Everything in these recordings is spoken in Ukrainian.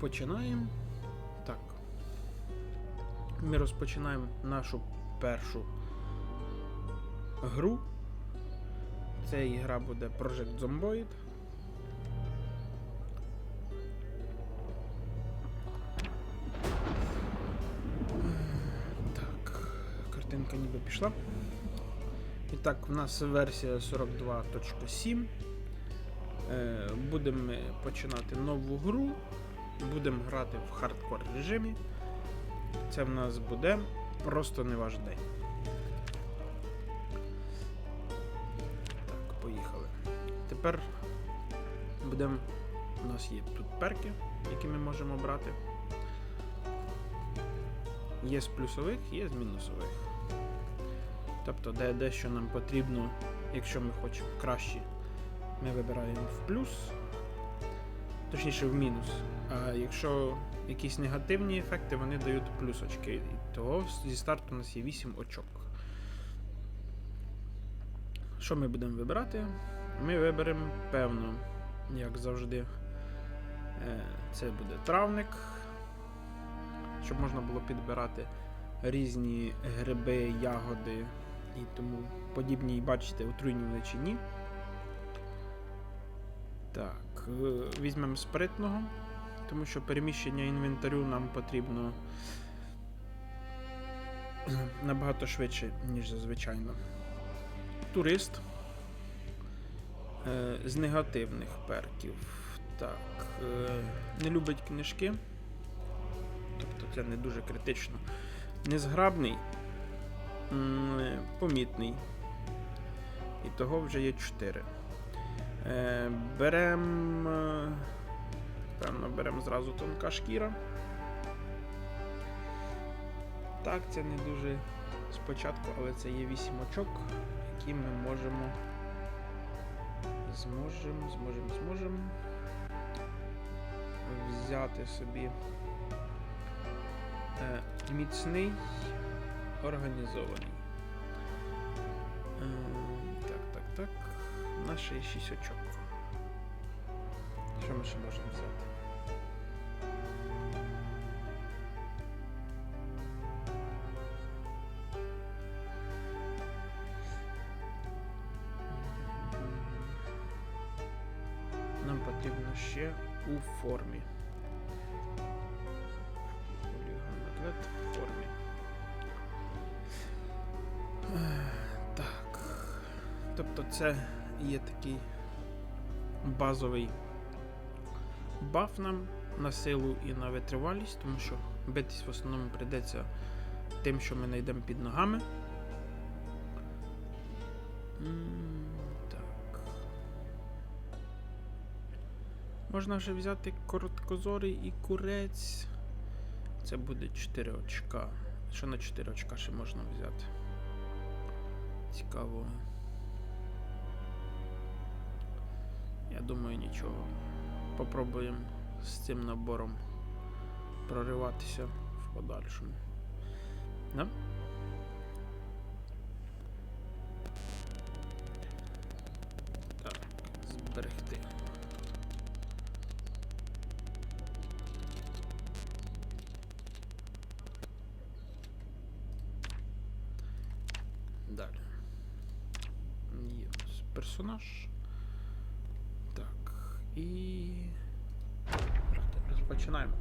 Починаємо. Так. Ми розпочинаємо нашу першу гру. Ця ігра буде Project Zomboid. Так, картинка ніби пішла. І так, в нас версія 42.7. Е, Будемо починати нову гру. Будемо грати в хардкор режимі. Це в нас буде просто не ваш день. Так, поїхали. Тепер будемо. У нас є тут перки, які ми можемо брати. Є з плюсових, є з мінусових. Тобто, де дещо нам потрібно, якщо ми хочемо кращі, ми вибираємо в плюс, точніше в мінус. А якщо якісь негативні ефекти, вони дають плюс очки. І того зі старту у нас є 8 очок. Що ми будемо вибирати? Ми виберемо, певно, як завжди, е, це буде травник, щоб можна було підбирати різні гриби, ягоди і тому подібні, і бачите, отруйні величині. Так, е, візьмемо спритного, тому що переміщення інвентарю нам потрібно набагато швидше, ніж зазвичайно. Турист е, з негативних перків. Так, е, не любить книжки. Тобто це не дуже критично. Незграбний, помітний. І того вже є 4. Е, берем. е, Певно, беремо зразу тонка шкіра. Так, це не дуже спочатку, але це є 8 очок, які ми можемо. Зможемо, зможемо, зможемо взяти собі е, міцний, організований. Е, так, так, так. Є 6 очок. Що ми ще можемо взяти? Нам потрібно ще у формі. Формі. Так. Тобто це є такий базовий баф нам на силу і на витривалість, тому що битись в основному прийдеться тим, що ми знайдемо під ногами. Так. Можна вже взяти короткозорий і курець. Це буде 4 очка. Що на 4 очка ще можна взяти? Цікаво. Я думаю, нічого. Попробуємо з цим набором прориватися в подальшому. Да? Так, зберегти. Далі. Є персонаж. И розпочинаємо.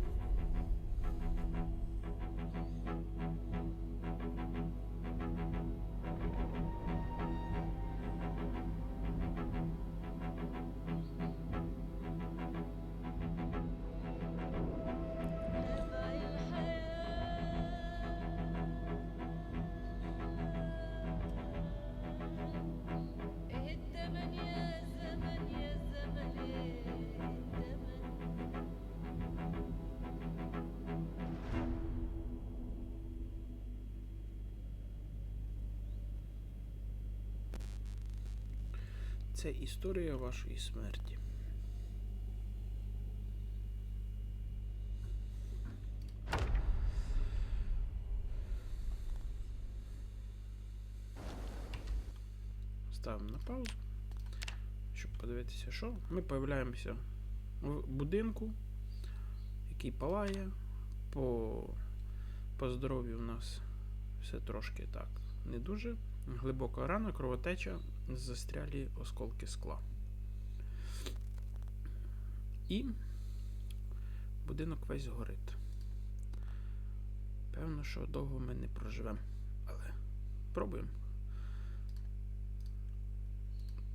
Yeah. Це історія вашої смерті. Ставимо на паузу, щоб подивитися, що. Ми появляємося в будинку, який палає. По, по здоров'ю в нас все трошки так не дуже. Глибока рана, кровотеча, застрялі осколки скла. І будинок весь горить. Певно, що довго ми не проживемо. Але пробуємо.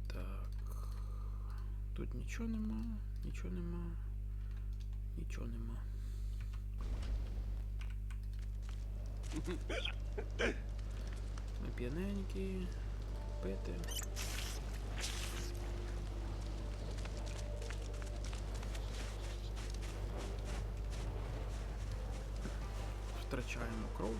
Так. Тут нічого нема, нічого нема, нічого нема. П'яненькі, пити. Втрачаємо кров.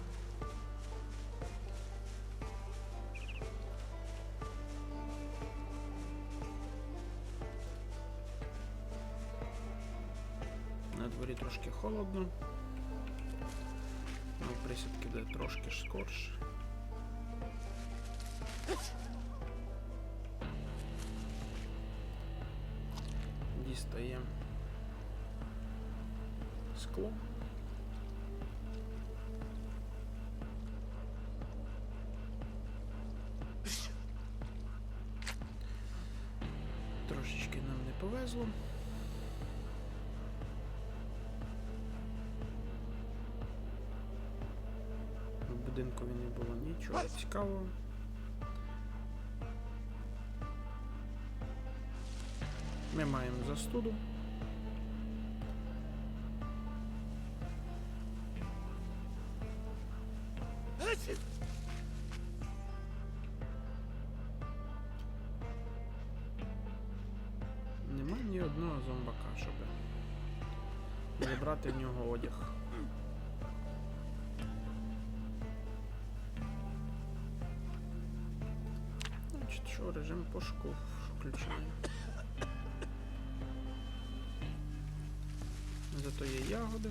На дворі трошки холодно. Ну, присідки буде трошки скорше. Дістаємо скло. Трошечки нам не повезло. В будинку не було нічого цікавого. Ми маємо застуду. Нема ні одного зомбака, щоб забрати в нього одяг. Значить, що, режим пошуку включаємо. Зато є ягоди.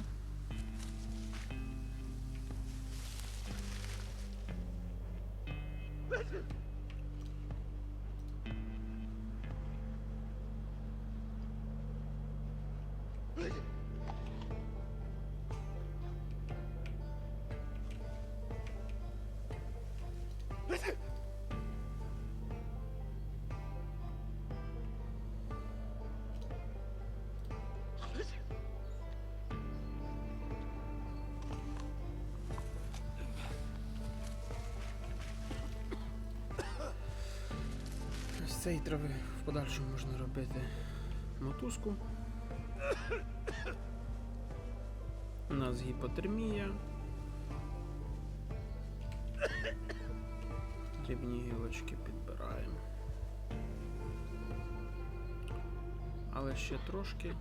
З цієї трави в подальшому можна робити мотузку. У нас гіпотермія. Дрібні гілочки підбираємо. Але ще трошки.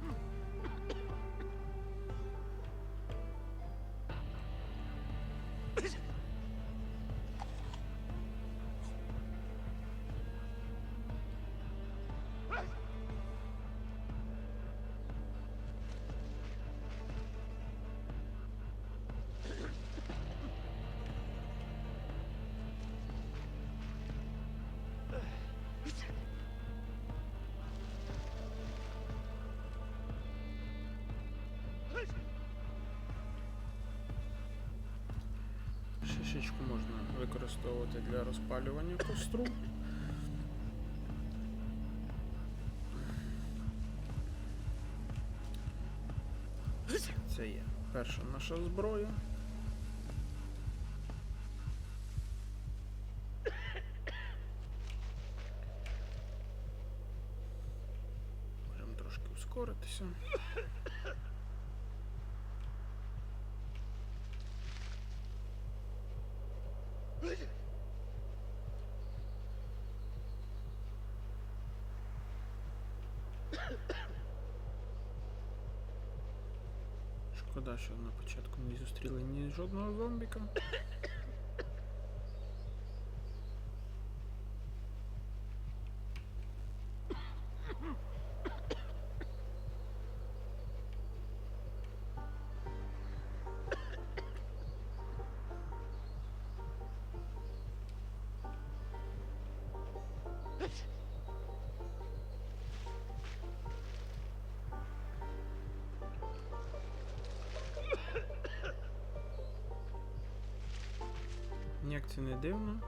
Використовувати для розпалювання костру. Це є перша наша зброя. Можемо трошки ускоритися. Шкода, що на початку не зустріли ні жодного зомбіка. Як це не дивно.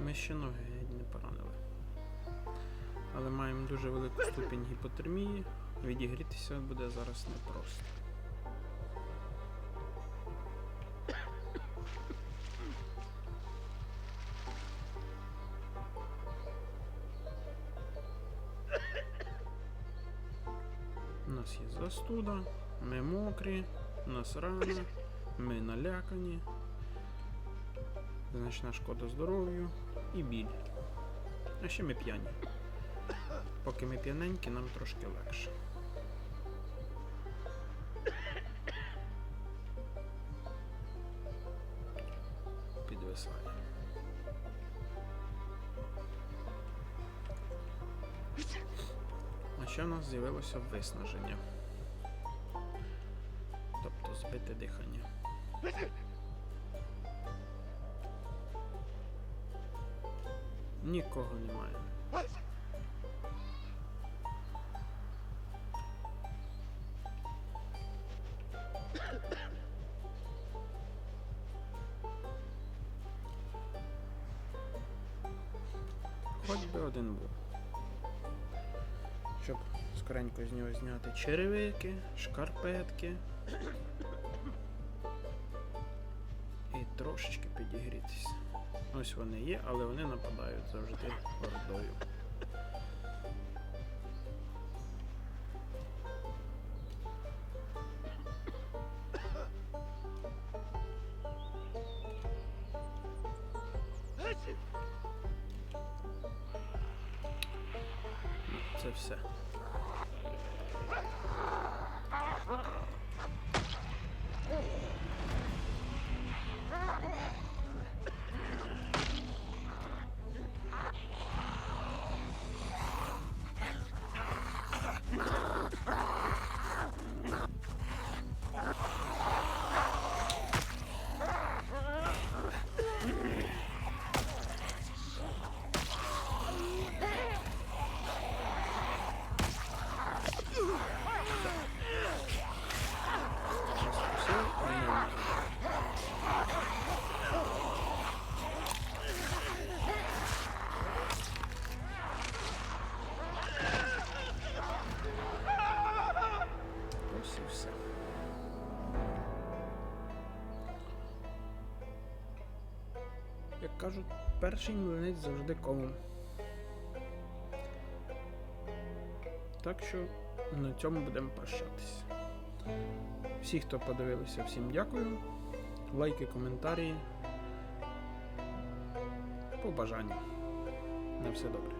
Ми ще ноги не поранили. Але маємо дуже велику ступінь гіпотермії. Відігрітися буде зараз непросто. У нас є застуда, ми мокрі, нас рана, ми налякані, значна шкода здоров'ю і біль. А ще ми п'яні. Поки ми п'яненькі, нам трошки легше. Підвисає. А ще в нас з'явилося виснаження. Збите дихання. Нікого немає. Хоч би один був. Щоб скоренько з нього зняти черевики, шкарпетки. Трошечки підігрітися. Ось вони є, але вони нападають завжди ордою. Це все. Все, Як кажуть, перший млинець завжди комом. Так що на цьому будемо прощатися. Всі, хто подивилися, всім дякую. Лайки, коментарі. Побажання. На все добре.